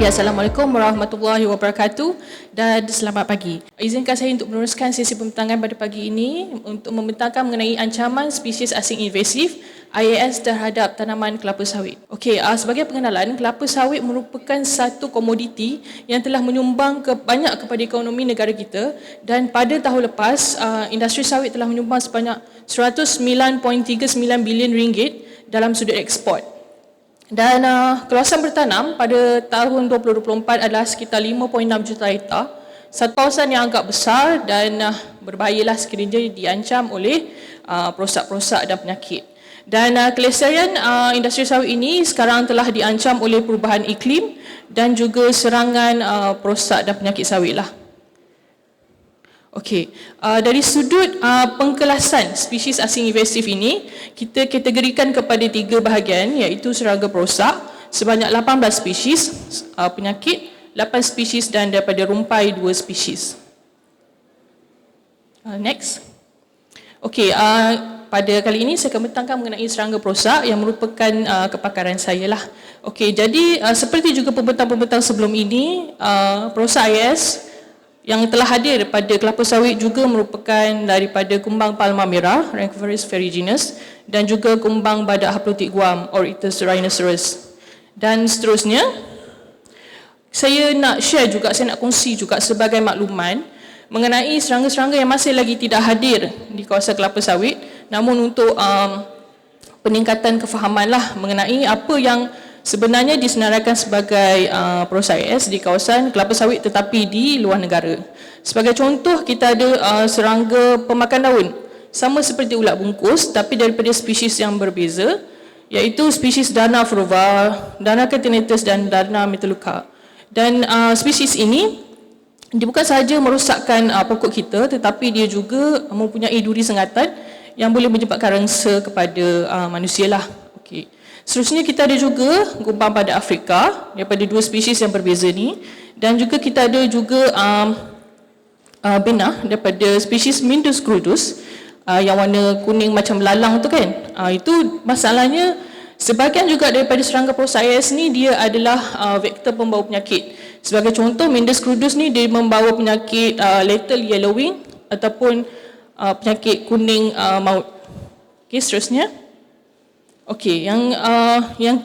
Ya, Assalamualaikum warahmatullahi wabarakatuh dan selamat pagi. Izinkan saya untuk meneruskan sesi pembentangan pada pagi ini untuk membentangkan mengenai ancaman spesies asing invasif IAS terhadap tanaman kelapa sawit. Okey, uh, sebagai pengenalan, kelapa sawit merupakan satu komoditi yang telah menyumbang ke, banyak kepada ekonomi negara kita dan pada tahun lepas, uh, industri sawit telah menyumbang sebanyak 109.39 bilion ringgit dalam sudut ekspor. Dan uh, kawasan bertanam pada tahun 2024 adalah sekitar 5.6 juta hektar. Satu kawasan yang agak besar dan uh, berbahayalah sekiranya diancam oleh uh, perosak-perosak dan penyakit. Dan uh, kelestarian uh, industri sawit ini sekarang telah diancam oleh perubahan iklim dan juga serangan uh, perosak dan penyakit sawit lah. Okey, uh, dari sudut uh, pengkelasan spesies asing invasif ini, kita kategorikan kepada tiga bahagian iaitu serangga perosak sebanyak 18 spesies, uh, penyakit 8 spesies dan daripada rumpai 2 spesies. Uh, next. Okey, uh, pada kali ini saya akan bertangkap mengenai serangga perosak yang merupakan uh, kepakaran saya lah. Okey, jadi uh, seperti juga pembentang-pembentang sebelum ini, uh, perosak IS yang telah hadir pada kelapa sawit juga merupakan daripada kumbang palma merah, Rhinoceros ferruginous dan juga kumbang badak haplotik guam, Oritus rhinoceros. Dan seterusnya, saya nak share juga, saya nak kongsi juga sebagai makluman mengenai serangga-serangga yang masih lagi tidak hadir di kawasan kelapa sawit namun untuk um, peningkatan kefahaman lah mengenai apa yang sebenarnya disenaraikan sebagai uh, proses di kawasan kelapa sawit tetapi di luar negara. Sebagai contoh, kita ada uh, serangga pemakan daun. Sama seperti ulat bungkus tapi daripada spesies yang berbeza iaitu spesies Dana fruva, Dana catinatus dan Dana metalluca. Dan uh, spesies ini dia bukan sahaja merosakkan uh, pokok kita tetapi dia juga mempunyai duri sengatan yang boleh menyebabkan rangsa kepada uh, manusia lah. Okay. Seterusnya kita ada juga gumpang pada Afrika daripada dua spesies yang berbeza ni dan juga kita ada juga um, uh, benah daripada spesies Mindus crudus uh, yang warna kuning macam lalang tu kan. Uh, itu masalahnya sebahagian juga daripada serangga prosaias ni dia adalah uh, vektor pembawa penyakit. Sebagai contoh Mindus crudus ni dia membawa penyakit uh, lethal yellowing ataupun uh, penyakit kuning uh, maut. Okay, seterusnya. Okey, yang uh, yang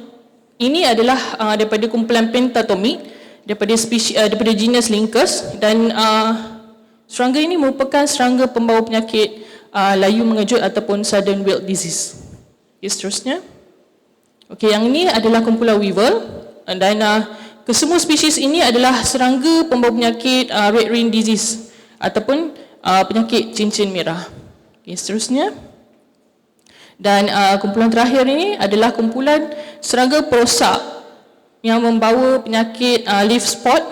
ini adalah uh, daripada kumpulan Pentatomik daripada spesies uh, daripada genus Lincus dan uh, serangga ini merupakan serangga pembawa penyakit uh, layu mengejut ataupun sudden wilt disease. Okay, seterusnya. Okey, yang ini adalah kumpulan Weevil dan uh, kesemua spesies ini adalah serangga pembawa penyakit uh, red ring disease ataupun uh, penyakit cincin merah. Okay, seterusnya. Dan uh, kumpulan terakhir ini adalah kumpulan serangga perosak yang membawa penyakit uh, leaf spot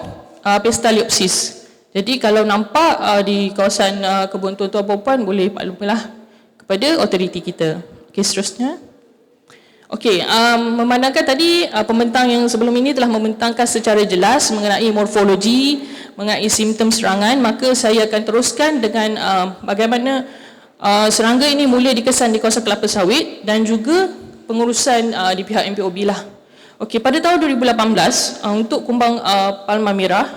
uh, pestaliopsis. Jadi kalau nampak uh, di kawasan uh, kebun tuan-tuan perempuan boleh maklumilah kepada otoriti kita. Okey seterusnya. Okey, um, memandangkan tadi uh, pembentang yang sebelum ini telah membentangkan secara jelas mengenai morfologi, mengenai simptom serangan, maka saya akan teruskan dengan uh, bagaimana uh, serangga ini mula dikesan di kawasan kelapa sawit dan juga pengurusan uh, di pihak MPOB lah. Okey, pada tahun 2018 uh, untuk kumbang uh, palma merah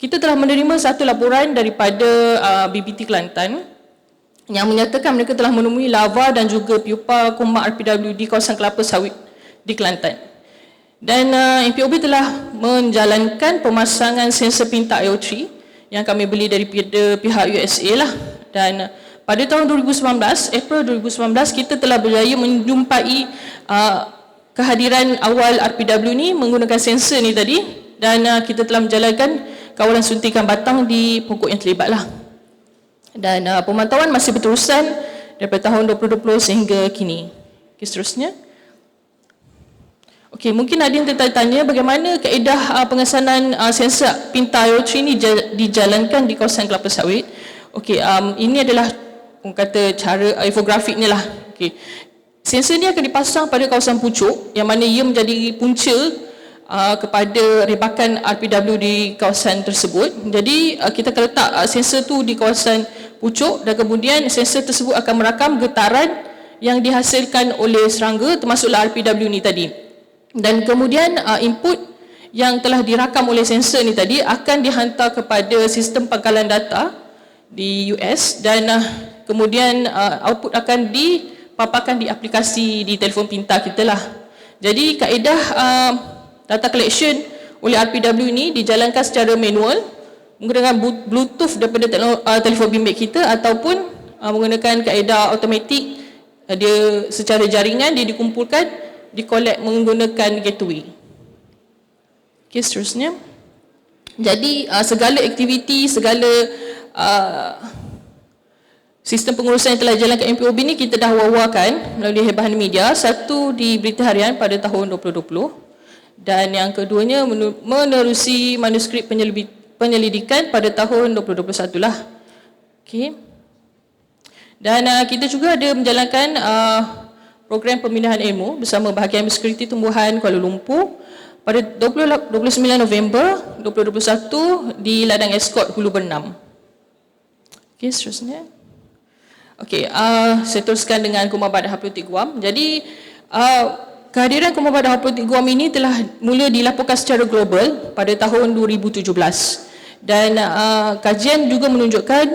kita telah menerima satu laporan daripada uh, BBT Kelantan yang menyatakan mereka telah menemui lava dan juga pupa kumbang RPW di kawasan kelapa sawit di Kelantan. Dan uh, MPOB telah menjalankan pemasangan sensor pintar IO3 yang kami beli daripada pihak USA lah dan uh, pada tahun 2019, April 2019, kita telah berjaya menjumpai uh, kehadiran awal RPW ni menggunakan sensor ni tadi dan uh, kita telah menjalankan kawalan suntikan batang di pokok yang terlibat lah. Dan uh, pemantauan masih berterusan daripada tahun 2020 sehingga kini. Okay, seterusnya. Okey, mungkin ada yang tertanya bagaimana kaedah uh, pengesanan uh, sensor pintar IoT ini dijalankan di kawasan kelapa sawit. Okey, um, ini adalah orang kata cara infografik ni lah. Okay. Sensor ni akan dipasang pada kawasan pucuk yang mana ia menjadi punca uh, kepada rebakan RPW di kawasan tersebut. Jadi uh, kita akan letak uh, sensor tu di kawasan pucuk dan kemudian sensor tersebut akan merakam getaran yang dihasilkan oleh serangga termasuklah RPW ni tadi. Dan kemudian uh, input yang telah dirakam oleh sensor ni tadi akan dihantar kepada sistem pangkalan data di US dan uh, kemudian uh, output akan dipaparkan di aplikasi di telefon pintar kita lah. Jadi kaedah uh, data collection oleh RPW ini dijalankan secara manual menggunakan bluetooth daripada uh, telefon bimbit kita ataupun uh, menggunakan kaedah automatik uh, dia secara jaringan dia dikumpulkan dikolek menggunakan gateway. Okey, seterusnya. Jadi uh, segala aktiviti, segala uh, sistem pengurusan yang telah dijalankan MPOB ni kita dah wawarkan melalui hebahan media. Satu di Berita Harian pada tahun 2020 dan yang keduanya menerusi manuskrip penyelidikan pada tahun 2021 lah. Okey. Dan uh, kita juga ada menjalankan uh, program pemindahan ilmu bersama Bahagian Sekuriti Tumbuhan Kuala Lumpur pada 20, 29 November 2021 di ladang Escort Hulu Bernam. Okey, seterusnya. Okey, uh, saya teruskan dengan Kumar Badak Haplotik Guam. Jadi, uh, kehadiran Kumar Badak Haplotik Guam ini telah mula dilaporkan secara global pada tahun 2017. Dan uh, kajian juga menunjukkan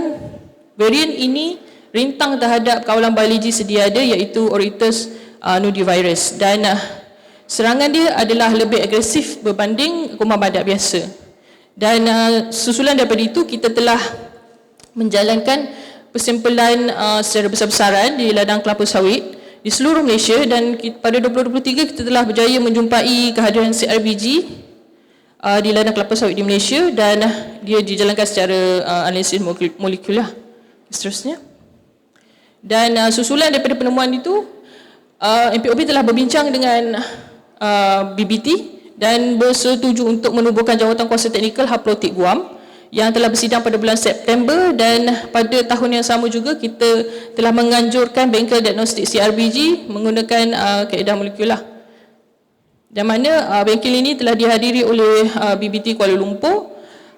varian ini rintang terhadap kawalan biologi sedia ada iaitu Oritus uh, nudivirus. Dan uh, serangan dia adalah lebih agresif berbanding kumar badak biasa. Dan uh, susulan daripada itu kita telah menjalankan persimpulan uh, secara besar-besaran di ladang kelapa sawit di seluruh Malaysia dan kita, pada 2023 kita telah berjaya menjumpai kehadiran CRBG uh, di ladang kelapa sawit di Malaysia dan uh, dia dijalankan secara uh, analisis molekular seterusnya. Dan uh, susulan daripada penemuan itu uh, MPOB telah berbincang dengan Uh, BBT dan bersetuju untuk menubuhkan jawatan kuasa teknikal Haplotik Guam yang telah bersidang pada bulan September dan pada tahun yang sama juga kita telah menganjurkan bengkel diagnostik CRBG menggunakan uh, kaedah molekular. Dan mana uh, bengkel ini telah dihadiri oleh uh, BBT Kuala Lumpur,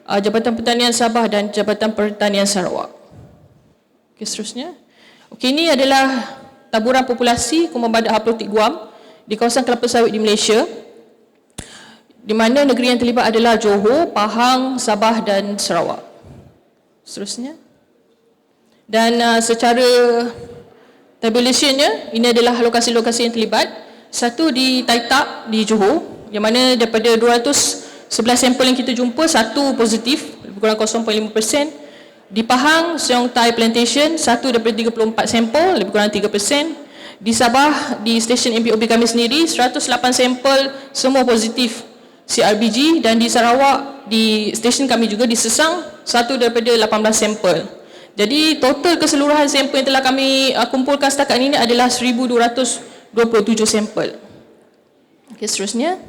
uh, Jabatan Pertanian Sabah dan Jabatan Pertanian Sarawak. Okey, seterusnya. Okey, ini adalah taburan populasi Kumar Badak Haplotik Guam di kawasan kelapa sawit di Malaysia di mana negeri yang terlibat adalah Johor, Pahang, Sabah dan Sarawak. Seterusnya. Dan uh, secara tabulationnya, ini adalah lokasi-lokasi yang terlibat. Satu di Taitak di Johor, yang mana daripada 211 sampel yang kita jumpa, satu positif, lebih kurang 0.5%. Di Pahang, Seong Tai Plantation, satu daripada 34 sampel, lebih kurang 3%. Di Sabah, di stesen MPOB kami sendiri, 108 sampel semua positif CRBG dan di Sarawak, di stesen kami juga di Sesang, satu daripada 18 sampel. Jadi total keseluruhan sampel yang telah kami uh, kumpulkan setakat ini adalah 1227 sampel. Okey, seterusnya.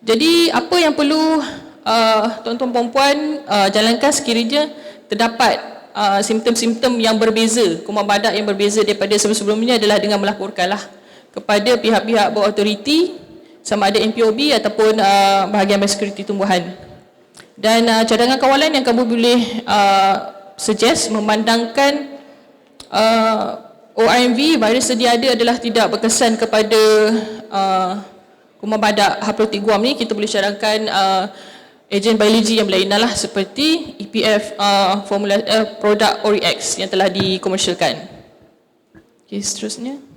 Jadi apa yang perlu uh, tuan-tuan uh, puan uh, jalankan sekiranya terdapat uh, simptom-simptom yang berbeza, kumar badak yang berbeza daripada sebelum-sebelumnya adalah dengan melaporkanlah kepada pihak-pihak bawah autoriti sama ada MPOB ataupun uh, bahagian biosecurity tumbuhan. Dan uh, cadangan kawalan yang kamu boleh uh, suggest memandangkan uh, ORMV virus sedia ada adalah tidak berkesan kepada uh, kumar badak haplotik guam ni kita boleh cadangkan uh, ejen biologi yang berlainan lah seperti EPF uh, formula uh, produk Orix yang telah dikomersialkan. Okay, seterusnya.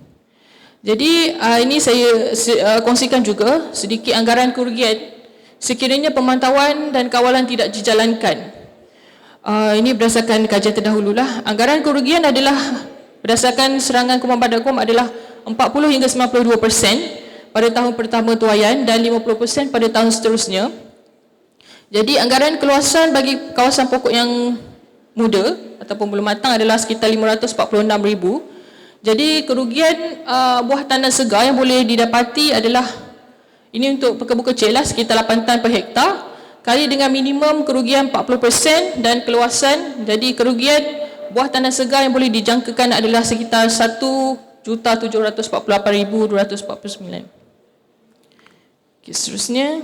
Jadi uh, ini saya uh, kongsikan juga sedikit anggaran kerugian sekiranya pemantauan dan kawalan tidak dijalankan. Uh, ini berdasarkan kajian terdahulu lah. Anggaran kerugian adalah berdasarkan serangan kuman pada kum adalah 40 hingga 92% pada tahun pertama tuayan dan 50% pada tahun seterusnya. Jadi anggaran keluasan bagi kawasan pokok yang muda ataupun belum matang adalah sekitar 546,000. Jadi kerugian uh, buah tandan segar yang boleh didapati adalah ini untuk pekebun kecil lah sekitar 8 tan per hektar kali dengan minimum kerugian 40% dan keluasan jadi kerugian buah tandan segar yang boleh dijangkakan adalah sekitar 1,748,249. Okay, seterusnya.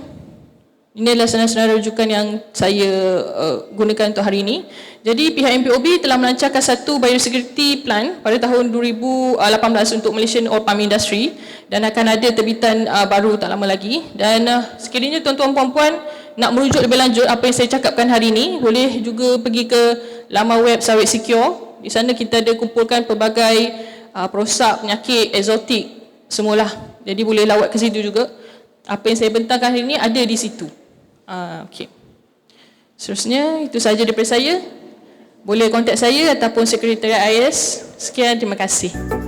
Ini adalah senarai-senarai rujukan yang saya uh, gunakan untuk hari ini. Jadi pihak MPOB telah melancarkan satu biosecurity plan pada tahun 2018 untuk Malaysian Oil Palm Industry dan akan ada terbitan uh, baru tak lama lagi. Dan uh, sekiranya tuan-tuan puan-puan nak merujuk lebih lanjut apa yang saya cakapkan hari ini, boleh juga pergi ke laman web Sawit Secure. Di sana kita ada kumpulkan pelbagai uh, prosak, penyakit, eksotik, semualah. Jadi boleh lawat ke situ juga. Apa yang saya bentangkan hari ini ada di situ. Uh, okay. Seterusnya, itu sahaja daripada saya. Boleh kontak saya ataupun Sekretariat IS. Sekian, terima kasih.